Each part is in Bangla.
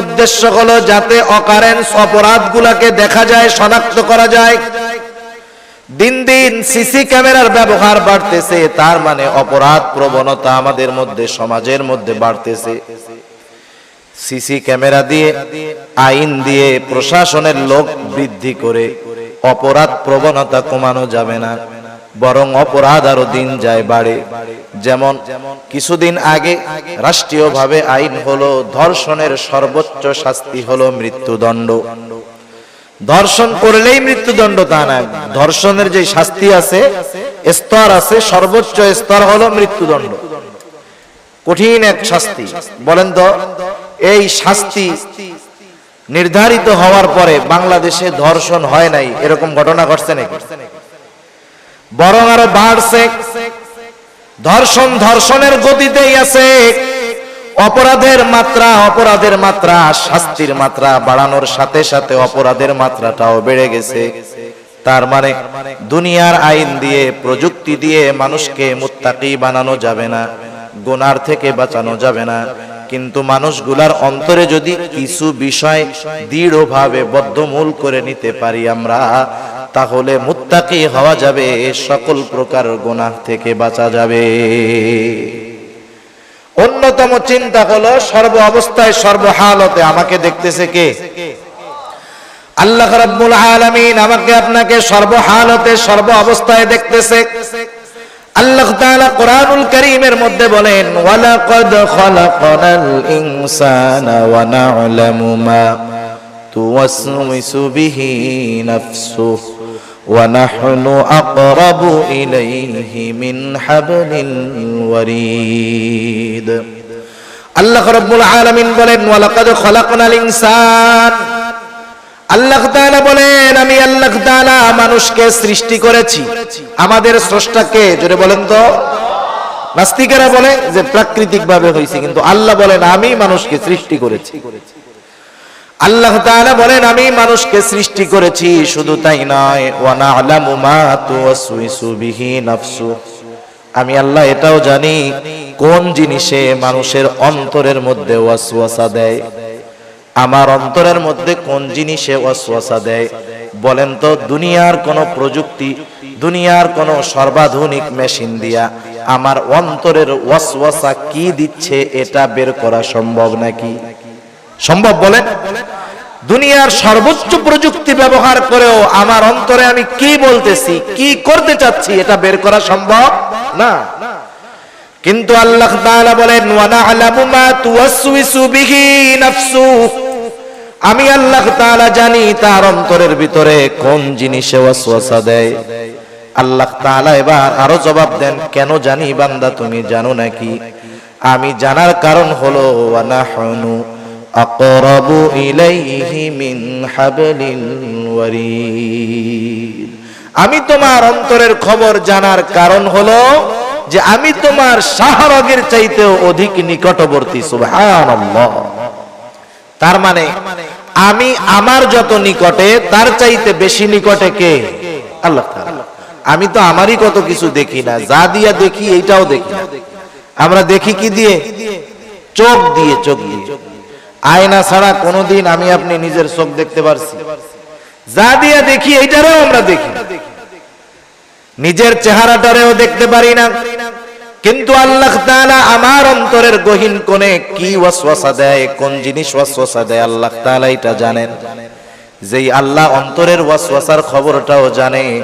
উদ্দেশ্য হলো যাতে অকারেন্স অপরাধগুলাকে দেখা যায়, শনাক্ত করা যায়। দিন দিন সিসি ক্যামেরার ব্যবহার বাড়তেছে, তার মানে অপরাধ প্রবণতা আমাদের মধ্যে, সমাজের মধ্যে বাড়তেছে। সিসি ক্যামেরা দিয়ে, আইন দিয়ে, প্রশাসনের লোক বৃদ্ধি করে, অপরাধ প্রবণতা কমানো যাবে না, বরং অপরাধ আরও দিন যায় বাড়ে। যেমন, কিছুদিন আগে রাষ্ট্রীয়ভাবে আইন হলো ধর্ষণের সর্বোচ্চ শাস্তি হলো মৃত্যুদণ্ড। ধর্ষণ করলেই মৃত্যুদণ্ড তা না। ধর্ষণের যে শাস্তি আছে, স্তর আছে, সর্বোচ্চ স্তর হলো মৃত্যুদণ্ড। কঠিন এক শাস্তি। বলেন তো, এই শাস্তি নির্ধারিত হওয়ার পরে বাংলাদেশে ধর্ষণ হয় নাই, এরকম ঘটনা ঘটছে নাকি? বরং আরও বাড়ছে। ধর্ষণ ধর্ষণের গতিতেই আছে। অপরাধের মাত্রা অপরাধের মাত্রা, শাস্তির মাত্রা বাড়ানোর সাথে সাথে অপরাধের মাত্রাটাও বেড়ে গেছে। তার মানে দুনিয়ার আইন দিয়ে, প্রযুক্তি দিয়ে মানুষকে মুত্তাকি বানানো যাবে না, গোনার থেকে বাঁচানো যাবে না। কিন্তু মানুষগুলার অন্তরে যদি কিছু বিষয় দৃঢ়ভাবে বদ্ধমূল করে নিতে পারি আমরা, তাহলে মুত্তাকি হওয়া যাবে, সকল প্রকার গোনাহ থেকে বাঁচা যাবে। অন্যতম চিন্তা হলো সর্ব অবস্থায় সর্বহালতে আমাকে দেখতেছে কে? আল্লাহ আমাকে আপনাকে সর্বহালতে সর্ব অবস্থায় দেখতেছে। আল্লাহ তাআলা কোরআনুল কারীমের মধ্যে বলেন, ওয়ালাকাদ খালাকনাল ইনসানা ওয়া না'লামু মা বিহি ওয়া নাহনু আকরাবু ইলাইহি মিন হাবলিল ওয়ারিদ আল্লাহ রাব্বুল আলামিন বলেন ওয়া লাকাদ খলাকনাল আল্লাহ বলেন, আমি আল্লাহ মানুষকে সৃষ্টি করেছি। আমাদের স্রষ্টাকে, জোরে বলেন তো, নাস্তিকেরা বলে যে প্রাকৃতিক ভাবে হয়েছে, কিন্তু আল্লাহ বলেন, আমি মানুষকে সৃষ্টি করেছি। আল্লাহ তাআলা বলেন, আমি মানুষকে সৃষ্টি করেছি, শুধু তাই নয়, ওয়া না'লামু মা তুওয়াসউিসু বিহি নাফসুহু আমি আল্লাহ এটাও জানি কোন জিনিসে মানুষের অন্তরের মধ্যে ওয়াসওয়াসা দেয়। আমার অন্তরের মধ্যে কোন জিনিসে ওয়াসওয়াসা দেয়? বলেন তো, দুনিয়ার কোন প্রযুক্তি, দুনিয়ার কোন সর্বাধুনিক মেশিন দিয়া আমার অন্তরের ওয়াসওয়াসা কি দিচ্ছে এটা বের করা সম্ভব নাকি? সম্ভব বলেন দুনিয়ার সর্বোচ্চ প্রযুক্তি ব্যবহার করেও আমার অন্তরে আমি কি বলতেছি, কি করতে চাচ্ছি এটা বের করা সম্ভব? না। কিন্তু আল্লাহ তাআলা বলেন ওয়া না'লামু মা তুওয়াসওয়িসু বিহি নাফসু। আমি আল্লাহ তাআলা জানি তার অন্তরের ভিতরে কোন জিনিসে ওয়াসওয়াসা দেয়। আল্লাহ তাআলা এবার আরও জবাব দেন, কেন জানি বান্দা, তুমি জানো নাকি? আমি জানার কারণ হলো ওয়া নাহনু আকরাবু ইলাইহি মিন হাবলিল ওয়ারিদ। আমি তোমার অন্তরের খবর জানার কারণ হলো যে আমি তোমার শাহরগের চাইতেও অধিক নিকটবর্তী, সুবহানাল্লাহ। তার মানে আমি আমার যত নিকটে, তার চাইতে বেশি নিকটে কে? আল্লাহ। আমি তো আমারই কত কিছু দেখি না, যা দিয়া দেখি, এইটাও দেখি না। আমরা দেখি কি দিয়ে? চোখ দিয়ে চোখ দিয়ে। আয়না ছাড়া কোনোদিন আমি আপনি নিজের চোখ দেখতে পারছি যা দিয়া দেখি, এইটারও আমরা দেখি। নিজের চেহারাটারেও দেখতে পারি না। কিন্তু আল্লাহ তাআলা আমার অন্তরের গহীন কোণে কি ওয়াসওয়াসা দেয়, কোন জিনিস ওয়াসওয়াসা দেয়, আল্লাহ তাআলা এটা জানেন। যেই আল্লাহ অন্তরের ওয়াসওয়াসার খবরটাও জানে।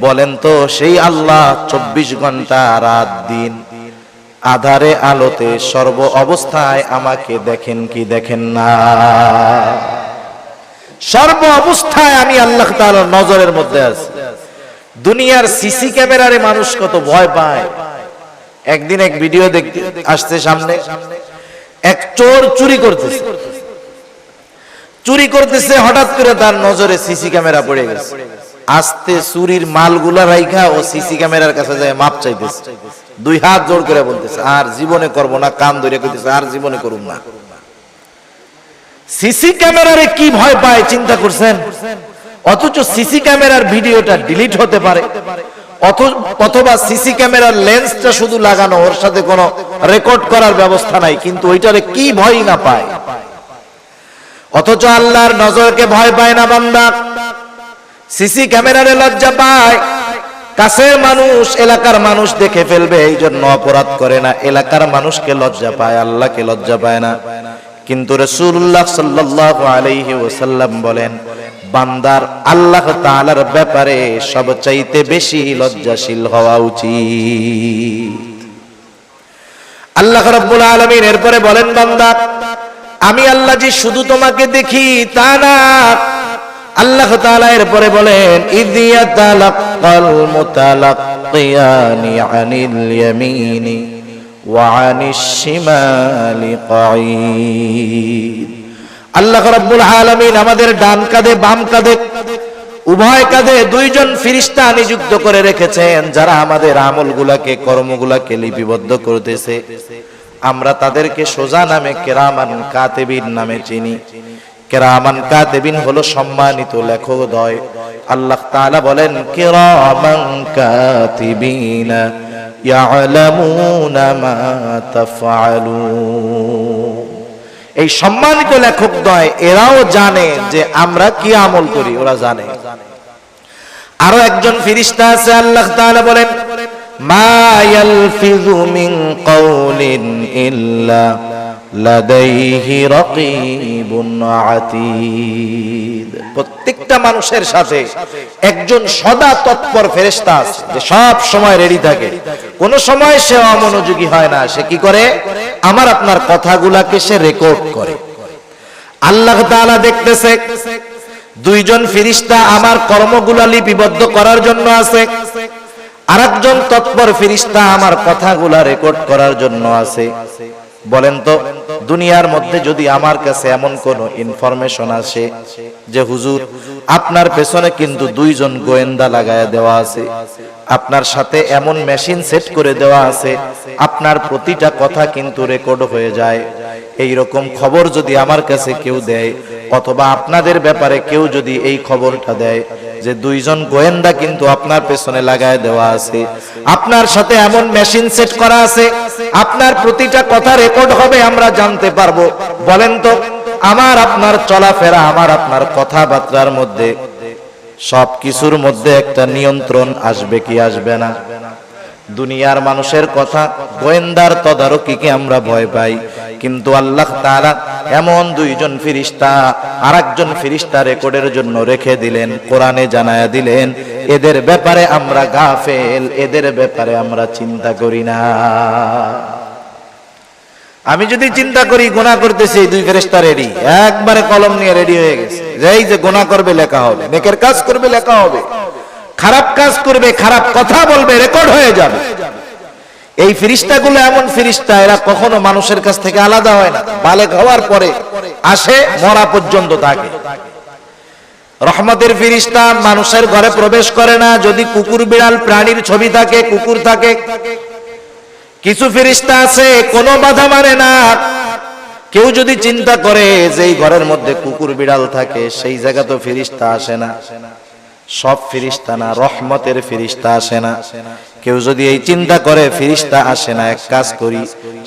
বলেন তো, সেই আল্লাহ চব্বিশ ঘণ্টা রাত দিন আধারে আলোতে সর্ব অবস্থায় আমাকে দেখেন কি দেখেন না? সর্ব অবস্থায় আমি আল্লাহ তাআলার নজরের মধ্যে আছি। দুনিয়ার সিসি ক্যামেরারে মানুষ কত ভয় পায়। একদিন এক ভিডিও দেখতে আসছে সামনে। এক চোর চুরি করতেছে। চুরি করতেছে, হঠাৎ করে তার নজরে সিসি ক্যামেরা পড়ে গেছে। আস্তে চুরির মালগুলা রাইখা ও সিসি ক্যামেরার কাছে যায় মাপ চাইতেছে। দুই হাত জোর করে বলতেছে, আর জীবনে করব না। কান ধরে কইতেছে, আর জীবনে করুম না। সিসি ক্যামেরারে কি ভয় পায় চিন্তা করছেন? অথচ সিসি ক্যামেরার ভিডিওটা ডিলিট হতে পারে। অথবা সিসি ক্যামেরার লেন্সটা শুধু লাগানো, ওর সাথে কোনো রেকর্ড করার ব্যবস্থা নাই, কিন্তু ওইটারে কি ভয় না পায়। অথচ আল্লাহর নজরকে ভয় পায় না বান্দা। সিসি ক্যামেরারে লজ্জা পায়। কাছের মানুষ, এলাকার মানুষ দেখে ফেলবে এই জন্য অপরাধ করে না। এলাকার মানুষকে লজ্জা পায়, আল্লাহকে লজ্জা পায় না। কিন্তু রসুল্লাহ সাল্লাল্লাহু আলাইহি ওসাল্লাম বলেন, বান্দার আল্লাহ তাআলার ব্যাপারে সবচাইতে বেশি লজ্জাশীল হওয়া উচিত। আল্লাহ রাব্বুল আলামিন এরপরে বলেন, বান্দা, আমি আল্লাহ যে শুধু তোমাকে দেখি তা না। আল্লাহ তাআলা এরপরে বলেন ইদিয়া তালাক্কাল মুতালাক্কিয়ানি আনিল ইয়ামিনি। আনিশ শিমালি কাঈদ আল্লাহ রাব্বুল আলামিন আমাদের ডান কাঁধে, বাম কাঁধে, উভয় কাঁধে দুইজন ফিরিস্তা নিযুক্ত করে রেখেছেন, যারা আমাদের আমলগুলাকে, কর্মগুলাকে লিপিবদ্ধ করতেছে। আমরা তাদেরকে সোজা নামে কেরামান কাতেবিন নামে চিনি। কেরামান কাতেবিন হলো সম্মানিত লেখকদ্বয় আল্লাহ তাআলা বলেন, কেরামান কাতিবিনা। এই সম্মানিত লেখকদ্বয় এরাও জানে যে আমরা কি আমল করি, ওরা জানে। আরও একজন ফিরিস্তা আছে, আল্লাহ বলেন প্রত্যেকটা মানুষের সাথে একজন সদা তৎপর ফেরেশতা আছে, যে সব সময় রেডি থাকে। কোন সময় সে অমনোযোগী হয় না, সে কি করে? আমার আপনার কথাগুলাকে সে রেকর্ড করে। আল্লাহ তাআলা দেখতেছে, দুইজন ফিরিস্তা আমার কর্মগুলা লিপিবদ্ধ করার জন্য আছে, আরেকজন তৎপর ফিরিস্তা আমার কথাগুলা রেকর্ড করার জন্য আছে। বলেন তো, দুনিয়ার মধ্যে যদি আমার কাছে এমন কোন ইনফরমেশন আসে যে হুজুর, আপনার পেছনে কিন্তু দুইজন গোয়েন্দা লাগায় দেওয়া আছে আপনার সাথে এমন মেশিন সেট করে দেওয়া আছে, আপনার প্রতিটা কথা কিন্তু রেকর্ড হয়ে যায়। এই রকম খবর যদি আমার কাছে কেউ দেয়, অথবা আপনাদের ব্যাপারে কেউ যদি এই খবরটা দেয় যে দুইজন গোয়েন্দা কিন্তু আপনার পেছনে লাগায় দেওয়া আছে, আপনার সাথে এমন মেশিন সেট করা আছে, আপনার প্রতিটা কথা রেকর্ড হবে, আমরা জানতে পারব। বলেন তো, আমার আপনার চলাফেরা, আমার আপনার কথাবার্তার মধ্যে সব কিছুর মধ্যে একটা নিয়ন্ত্রণ আসবে কি আসবে না? দুনিয়ার মানুষের কথা গোয়েন্দার তদারকিকে আমরা ভয় পাই। কিন্তু আল্লাহ তাআলা এমন দুইজন ফিরিস্তা আরেকজন ফিরিস্তা রেকর্ডের জন্য রেখে দিলেন, কোরআনে জানায়া দিলেন, এদের ব্যাপারে আমরা গাফেল, এদের ব্যাপারে আমরা চিন্তা করি না। আমি যদি চিন্তা করি গোনা করতেছি দুই ফেরেস্তা রেডি একবারে কলম নিয়ে রেডি হয়ে গেছে। এই যে গোনা করবে লেখা হবে, নেকের কাজ করবে লেখা হবে, খারাপ কাজ করবে, খারাপ কথা বলবে রেকর্ড হয়ে যাবে। এই ফিরিস্তাগুলো এমন ফিরিস্তা এরা কখনো মানুষের কাছ থেকে আলাদা হয় না। বালেক হওয়ার পরে আসে, মরা পর্যন্ত থাকে। রহমতের ফিরিস্তা মানুষের ঘরে প্রবেশ করে না, যদি কুকুর বিড়াল প্রাণীর ছবি থাকে, কুকুর থাকে কিছু ফিরিস্তা আছে, কোনো বাধা মানে না। কেউ যদি চিন্তা করে যে ঘরের মধ্যে কুকুর, বিড়াল থাকে, সেই জায়গা তো ফিরিস্তা আসে না। সব ফিরিস্তা না, রহমতের ফিরিস্তা আসে না। কেউ যদি এই চিন্তা করে, ফিরিস্তা আসে না, এক কাজ করি,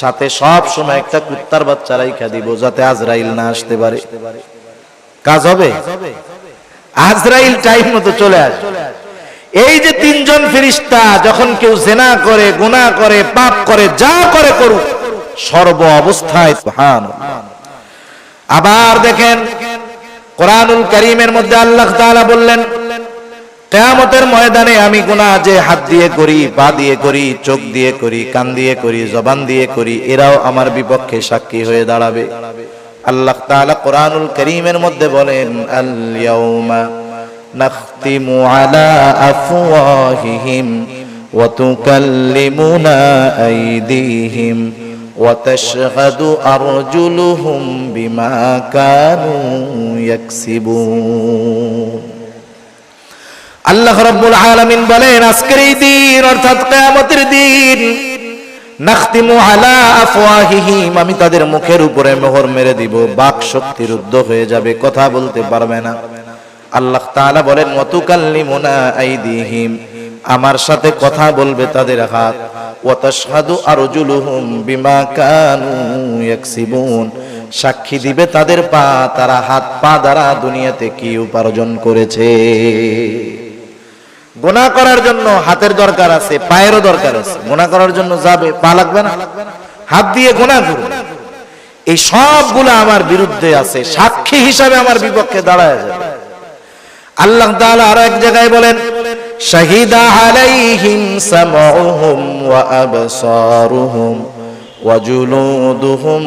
সাথে সব সময় একটা কুত্তার বাচ্চা রাইখা দিব, যাতে আজরাইল না আসতে পারে। কাজ হবে? আজরাইল টাইম মতো চলে আসবে। এই যে তিনজন ফিরিস্তা যখন কেউ জেনা করে গুনাহ করে, পাপ করে, যা করে করুক, সর্ব অবস্থায় আবার দেখেন কোরআনুল করিমের মধ্যে আল্লাহ তাআলা বললেন, কেয়ামতের ময়দানে আমি গুনাহ যে হাত দিয়ে করি, পা দিয়ে করি, চোখ দিয়ে করি, কান দিয়ে করি, জবান দিয়ে করি, এরাও আমার বিপক্ষে সাক্ষী হয়ে দাঁড়াবে। আল্লাহ তাআলা কোরআনুল করিমের মধ্যে বলেন আল ইয়াউমা নাখতিমু আলা আফওয়াহিহিম ওয়া তুকাল্লিমুনা আইদিহিম وتشهد أرجلهم بما كانوا يكسبون আল্লাহ রাব্বুল আলামিন বলেন আজকের এই দিন অর্থাৎ কিয়ামতের দিন নাখতিমু আলা আফওয়াহিহিম আমি তাদের মুখের উপরে মোহর মেরে দিব বাক শক্তি রুদ্ধ হয়ে যাবে কথা বলতে পারবে না আল্লাহ তাআলা বলেন, ওয়াতুকাল্লিমুনা আইদিহিম। আমার সাথে কথা বলবে তাদের হাত। ওয়া তাশহাদু আরজুলুহুম বিমা কানু ইয়াকসিবুন। সাক্ষী দিবে তাদের পা, তারা হাত পা দ্বারা দুনিয়াতে কি উপার্জন করেছে। গোনা করার জন্য হাতের দরকার আছে, পায়েরও দরকার আছে। গোনা করার জন্য যাবে, পা লাগবে না। হাত দিয়ে গোনা করবে এই সবগুলো আমার বিরুদ্ধে আছে, সাক্ষী হিসাবে আমার বিপক্ষে দাঁড়ায় যাবে। আল্লাহ তাআলা আর এক জায়গায় বলেন শাহিদা আলাইহিম সামউহুম ওয়া আবসারুহুম ওয়া জুলুদুহুম